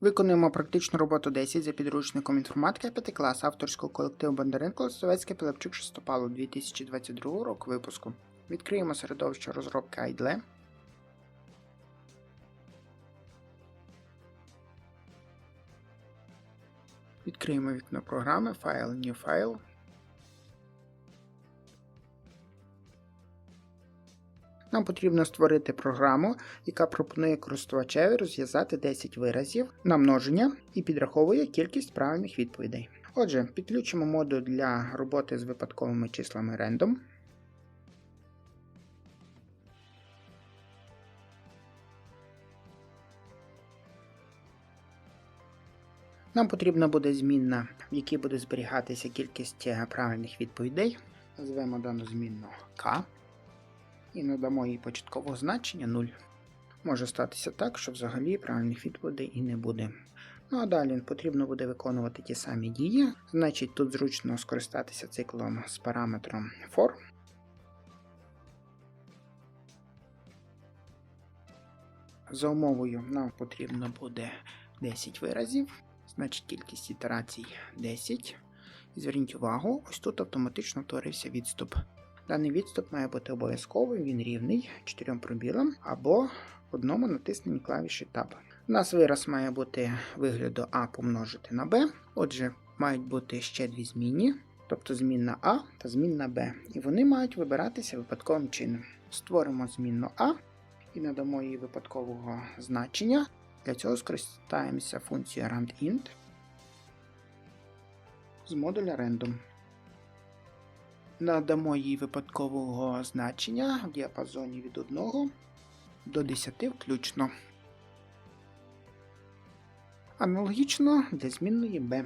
Виконуємо практичну роботу 10 за підручником інформатика 5 клас авторського колективу Бондаренко Совєтський Пилипчук Шестопало 2022 року випуску. Відкриємо середовище розробки IDLE. Відкриємо вікно програми Файл New File. Нам потрібно створити програму, яка пропонує користувачеві розв'язати 10 виразів на множення і підраховує кількість правильних відповідей. Отже, підключимо модуль для роботи з випадковими числами Random. Нам потрібна буде змінна, в якій буде зберігатися кількість е, правильних відповідей. Назвемо дану змінну K і надамо їй початкового значення 0. Може статися так, що взагалі правильних відповідей і не буде. Ну а далі потрібно буде виконувати ті самі дії. Значить, тут зручно скористатися циклом з параметром for. За умовою нам потрібно буде 10 виразів, значить кількість ітерацій 10. І зверніть увагу, ось тут автоматично утворився відступ. Даний відступ має бути обов'язковий, він рівний 4 пробілам або одному натисненні клавіші Tab. У нас вираз має бути вигляду А помножити на Б. Отже, мають бути ще дві змінні, тобто змінна А та змінна Б. І вони мають вибиратися випадковим чином. Створимо змінну А і надамо їй випадкового значення. Для цього скористаємося функцією randint з модуля random. Надамо їй випадкового значення в діапазоні від 1 до 10 включно. Аналогічно для змінної b.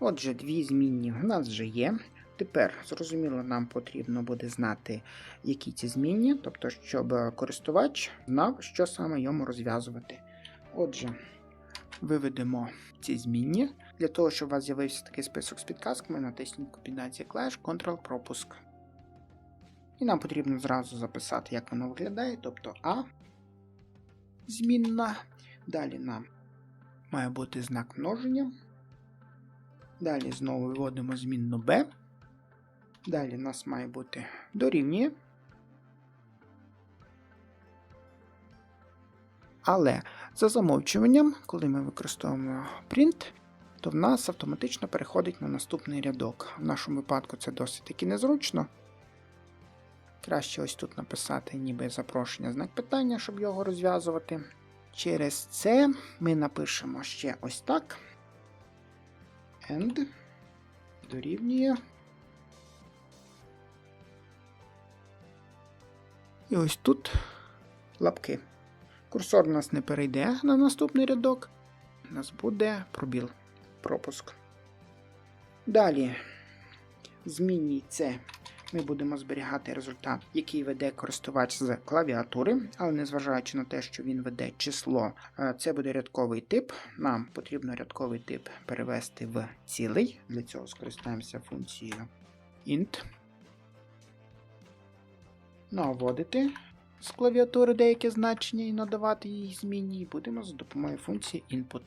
Отже, дві змінні в нас вже є. Тепер, зрозуміло, нам потрібно буде знати, які ці змінні, тобто, щоб користувач знав, що саме йому розв'язувати. Отже, виведемо ці змінні. Для того, щоб у вас з'явився такий список з підказками, натисніть комбінація клавіш Ctrl-пропуск. І нам потрібно зразу записати, як воно виглядає, тобто А змінна. Далі нам має бути знак множення. Далі знову виводимо змінну B. Далі у нас має бути дорівнює. Але за замовчуванням, коли ми використовуємо print, то в нас автоматично переходить на наступний рядок. В нашому випадку це досить таки незручно. Краще ось тут написати ніби запрошення знак питання, щоб його розв'язувати. Через це ми напишемо ще ось так. And дорівнює. І ось тут лапки. Курсор у нас не перейде на наступний рядок. У нас буде пробіл пропуск. Далі, змінній ми будемо зберігати результат, який веде користувач з клавіатури, але незважаючи на те, що він веде число, е, це буде рядковий тип. Нам потрібно рядковий тип перевести в цілий. Для цього скористаємося функцією int. Наводити з клавіатури деяке значення і надавати їй змінні, будемо за допомогою функції input.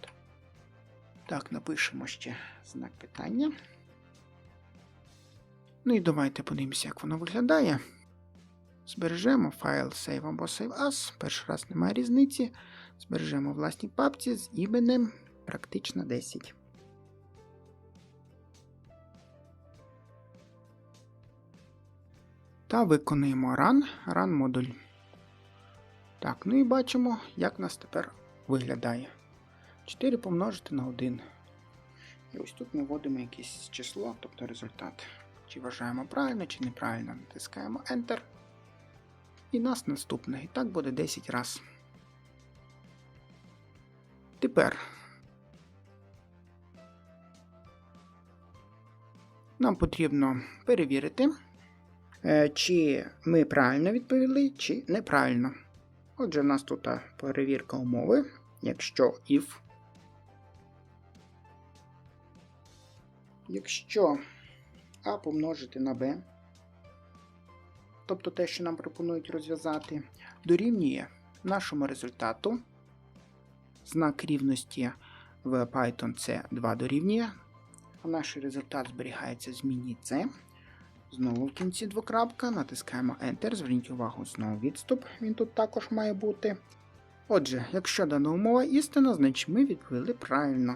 Так, напишемо ще знак питання. Ну і давайте подивимося, як воно виглядає. Збережемо файл save або save as. Перший раз немає різниці. Збережемо в власній папці з іменем практично 10. Та виконуємо run, run модуль. Так, ну і бачимо, як нас тепер виглядає. 4 помножити на 1. І ось тут ми вводимо якесь число, тобто результат. Чи вважаємо правильно, чи неправильно. Натискаємо Enter. І нас наступне. І так буде 10 раз. Тепер нам потрібно перевірити, е, чи ми правильно відповіли, чи неправильно. Отже, в нас тут перевірка умови, якщо if. Якщо А помножити на Б тобто те, що нам пропонують розв'язати, дорівнює нашому результату. Знак рівності в Python це 2 дорівнює. А наш результат зберігається в зміні C. Знову в кінці двокрапка, натискаємо Enter, зверніть увагу, знову відступ, він тут також має бути. Отже, якщо дана умова істина, значить ми відповіли правильно.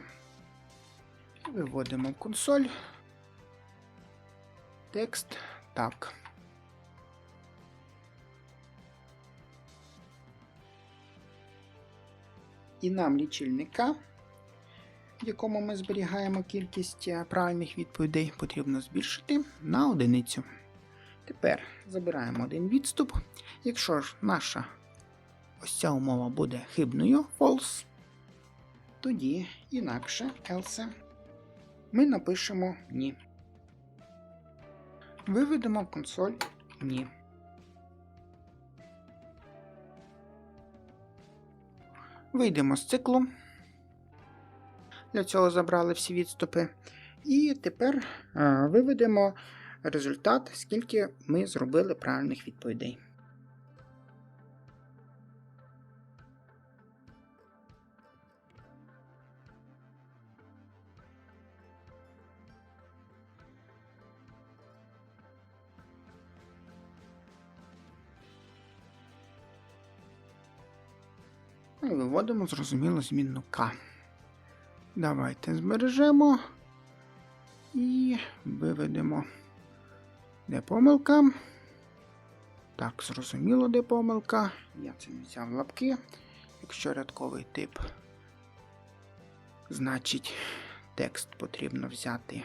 Виводимо консоль. Текст так. І нам лічильника, в якому ми зберігаємо кількість е, правильних відповідей, потрібно збільшити на одиницю. Тепер забираємо один відступ. Якщо ж наша ось ця умова буде хибною false, тоді інакше else ми напишемо ні. Виведемо в консоль ні. Вийдемо з циклу. Для цього забрали всі відступи. І тепер а, виведемо результат, скільки ми зробили правильних відповідей. Виводимо, зрозуміло, змінну К. Давайте збережемо і виведемо, де помилка. Так, зрозуміло, де помилка. Я це взяв лапки. Якщо рядковий тип, значить текст потрібно взяти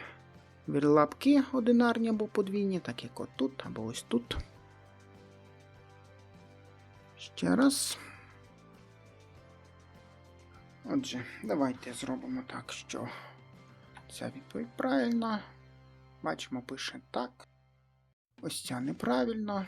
від лапки одинарні або подвійні, так як отут або ось тут. Ще раз. Отже, давайте зробимо так, що ця відповідь правильна. Бачимо, пише так. Ось ця неправильно.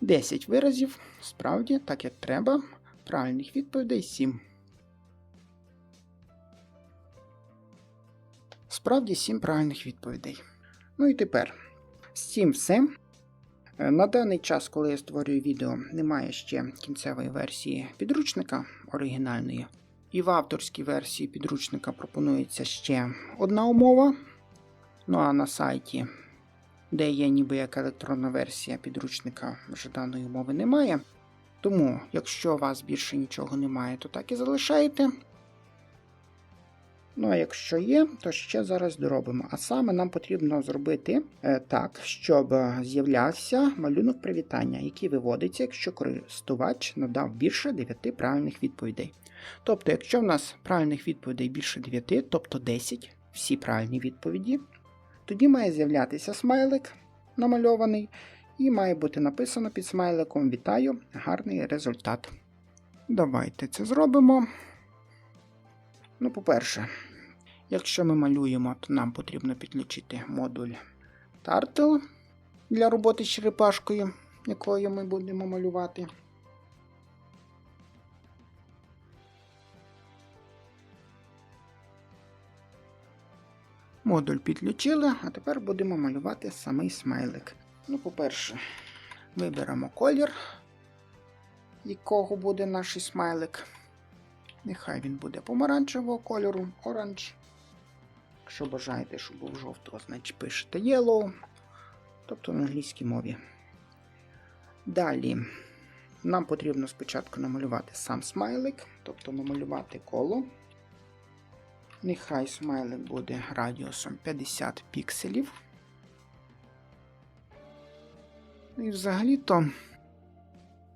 Десять виразів. Справді, так як треба. Правильних відповідей 7. Справді 7 правильних відповідей. Ну і тепер з цим все. Е, На даний час, коли я створюю відео, немає ще кінцевої версії підручника оригінальної. І в авторській версії підручника пропонується ще одна умова. Ну а на сайті, де є ніби як електронна версія підручника, вже даної умови немає. Тому, якщо у вас більше нічого немає, то так і залишаєте. Ну, а якщо є, то ще зараз доробимо. А саме нам потрібно зробити е, так, щоб з'являвся малюнок привітання, який виводиться, якщо користувач надав більше 9 правильних відповідей. Тобто, якщо в нас правильних відповідей більше 9, тобто 10, всі правильні відповіді, тоді має з'являтися смайлик намальований. І має бути написано під смайликом Вітаю, гарний результат. Давайте це зробимо. Ну, по-перше, якщо ми малюємо, то нам потрібно підключити модуль Turtle для роботи з черепашкою, якою ми будемо малювати. Модуль підключили, а тепер будемо малювати самий смайлик. Ну, по-перше, виберемо колір, якого буде наш смайлик. Нехай він буде помаранчевого кольору, оранж. Якщо бажаєте, щоб був жовтого, значить пишете yellow, тобто на англійській мові. Далі нам потрібно спочатку намалювати сам смайлик, тобто намалювати коло. Нехай смайлик буде радіусом 50 пікселів. І взагалі-то,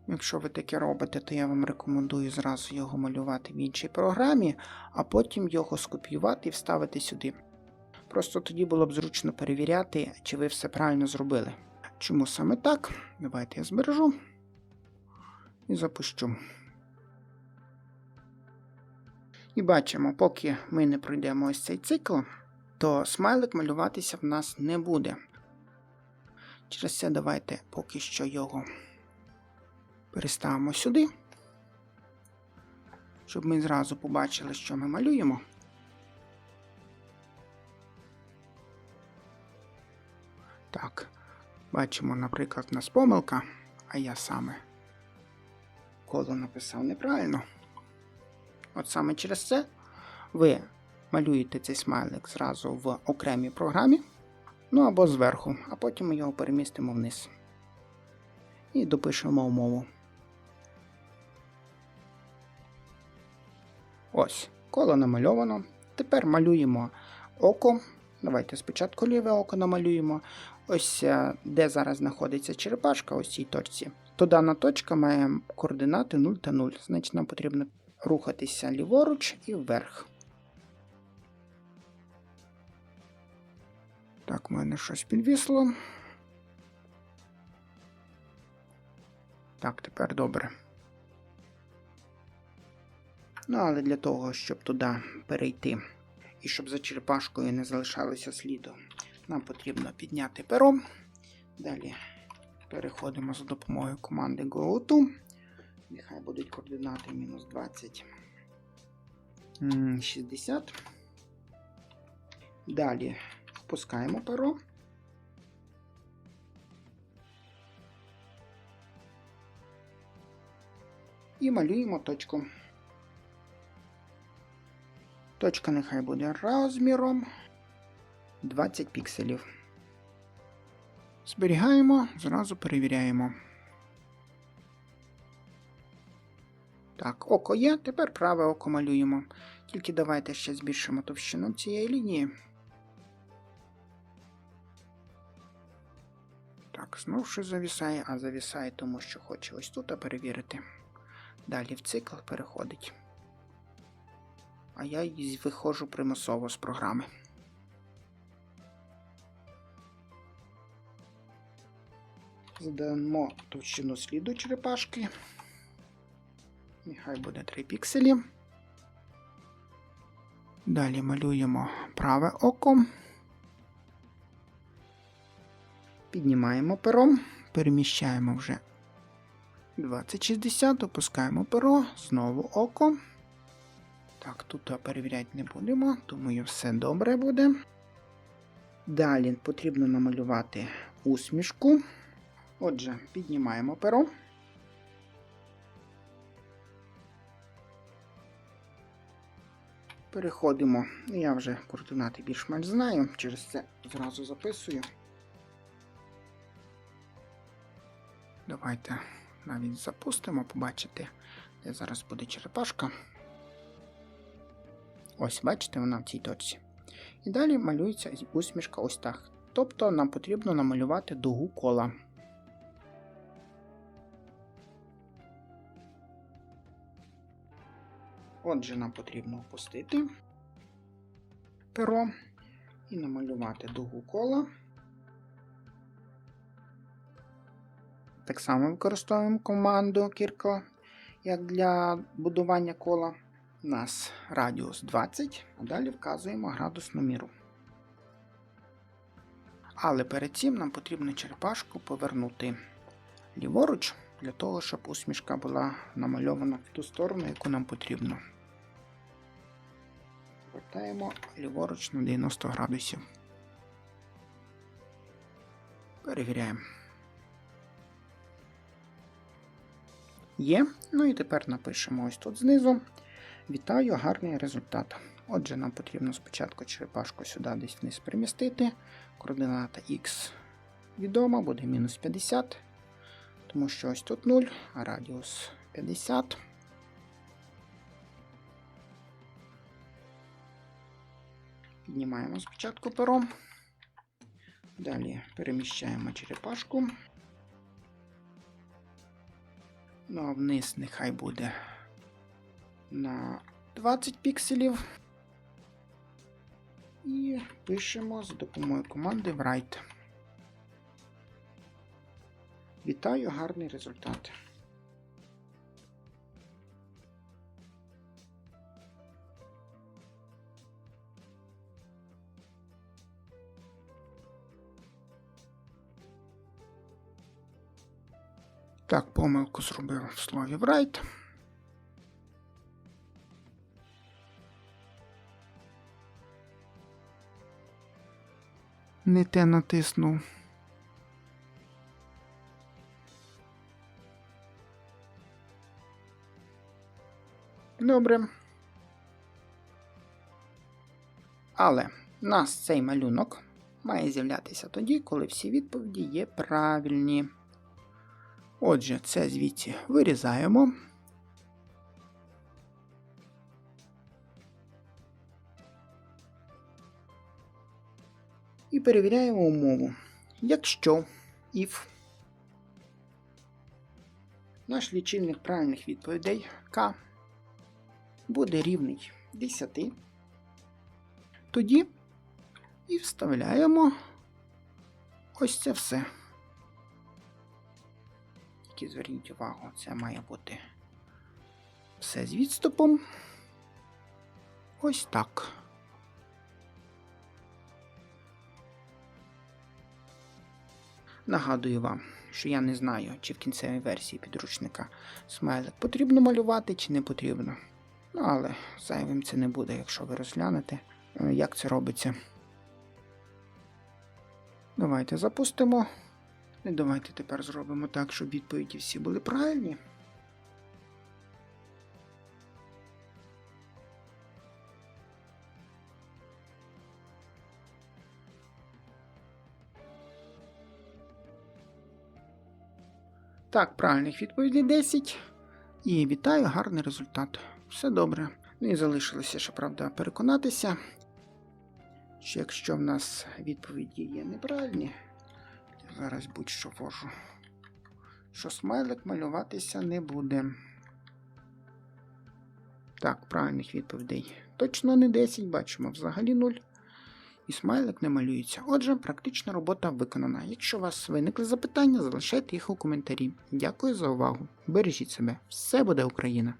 якщо ви таке робите, то я вам рекомендую зразу його малювати в іншій програмі, а потім його скопіювати і вставити сюди. Просто тоді було б зручно перевіряти, чи ви все правильно зробили. Чому саме так? Давайте я збережу і запущу. І бачимо, поки ми не пройдемо ось цей цикл, то смайлик малюватися в нас не буде. Через це давайте поки що його переставимо сюди, щоб ми зразу побачили, що ми малюємо. Так, бачимо, наприклад, у нас помилка, а я саме коло написав неправильно. От саме через це ви малюєте цей смайлик зразу в окремій програмі, ну або зверху, а потім ми його перемістимо вниз. І допишемо умову. Ось, коло намальовано. Тепер малюємо око. Давайте спочатку ліве око намалюємо. Ось е, де зараз знаходиться черепашка, ось цій точці. То дана точка має координати 0 та 0. Значить, нам потрібно рухатися ліворуч і вверх. Так, в мене щось підвісло. Так, тепер добре. Ну, але для того, щоб туди перейти і щоб за черепашкою не залишалося сліду, нам потрібно підняти перо. Далі переходимо за допомогою команди GoTo. Нехай будуть координати мінус 20. 60. Далі впускаємо перо. І малюємо точку. Точка нехай буде розміром 20 пікселів. Зберігаємо, зразу перевіряємо. Так, око є, тепер праве око малюємо. Тільки давайте ще збільшимо товщину цієї лінії. Так, знову щось завісає, а завісає, тому що хоче ось тут перевірити. Далі в цикл переходить. А я виходжу примусово з програми. Задамо товщину сліду черепашки. Нехай буде 3 пікселі. Далі малюємо праве око. Піднімаємо перо, переміщаємо вже 2060, опускаємо перо, знову око. Так, тут перевіряти не будемо, думаю, все добре буде. Далі потрібно намалювати усмішку. Отже, піднімаємо перо. Переходимо, я вже координати більш-менш знаю, через це зразу записую. Давайте навіть запустимо, побачити, де зараз буде черепашка. Ось, бачите, вона в цій точці. І далі малюється усмішка ось так. Тобто нам потрібно намалювати дугу кола. Отже, нам потрібно опустити перо і намалювати дугу кола. Так само використовуємо команду Кірко, як для будування кола. У нас радіус 20, а далі вказуємо градусну міру. Але перед цим нам потрібно черепашку повернути ліворуч, для того, щоб усмішка була намальована в ту сторону, яку нам потрібно. Вертаємо ліворуч на 90 градусів. Перевіряємо. Є. Ну і тепер напишемо ось тут знизу. Вітаю, гарний результат. Отже, нам потрібно спочатку черепашку сюди десь вниз перемістити. Координата Х відома, буде мінус 50, тому що ось тут 0, а радіус 50. Піднімаємо спочатку перо. Далі переміщаємо черепашку. Ну а вниз нехай буде на 20 пікселів. І пишемо за допомогою команди Write. Вітаю, гарний результат. Помилку зробив в слові write. Не те натиснув. Добре. Але в нас цей малюнок має з'являтися тоді, коли всі відповіді є правильні. Отже, це звідси вирізаємо. І перевіряємо умову. Якщо if наш лічильник правильних відповідей К буде рівний 10, тоді і вставляємо ось це все. Тільки зверніть увагу, це має бути все з відступом. Ось так. Нагадую вам, що я не знаю, чи в кінцевій версії підручника смайлик потрібно малювати, чи не потрібно. Ну, але зайвим це не буде, якщо ви розглянете, е, як це робиться. Давайте запустимо. І давайте тепер зробимо так, щоб відповіді всі були правильні. Так, правильних відповідей 10. І вітаю, гарний результат. Все добре. Ну і залишилося, ще правда, переконатися, що якщо в нас відповіді є неправильні, зараз будь-що ввожу, що смайлик малюватися не буде. Так, правильних відповідей точно не 10, бачимо взагалі 0. І смайлик не малюється. Отже, практична робота виконана. Якщо у вас виникли запитання, залишайте їх у коментарі. Дякую за увагу. Бережіть себе. Все буде Україна!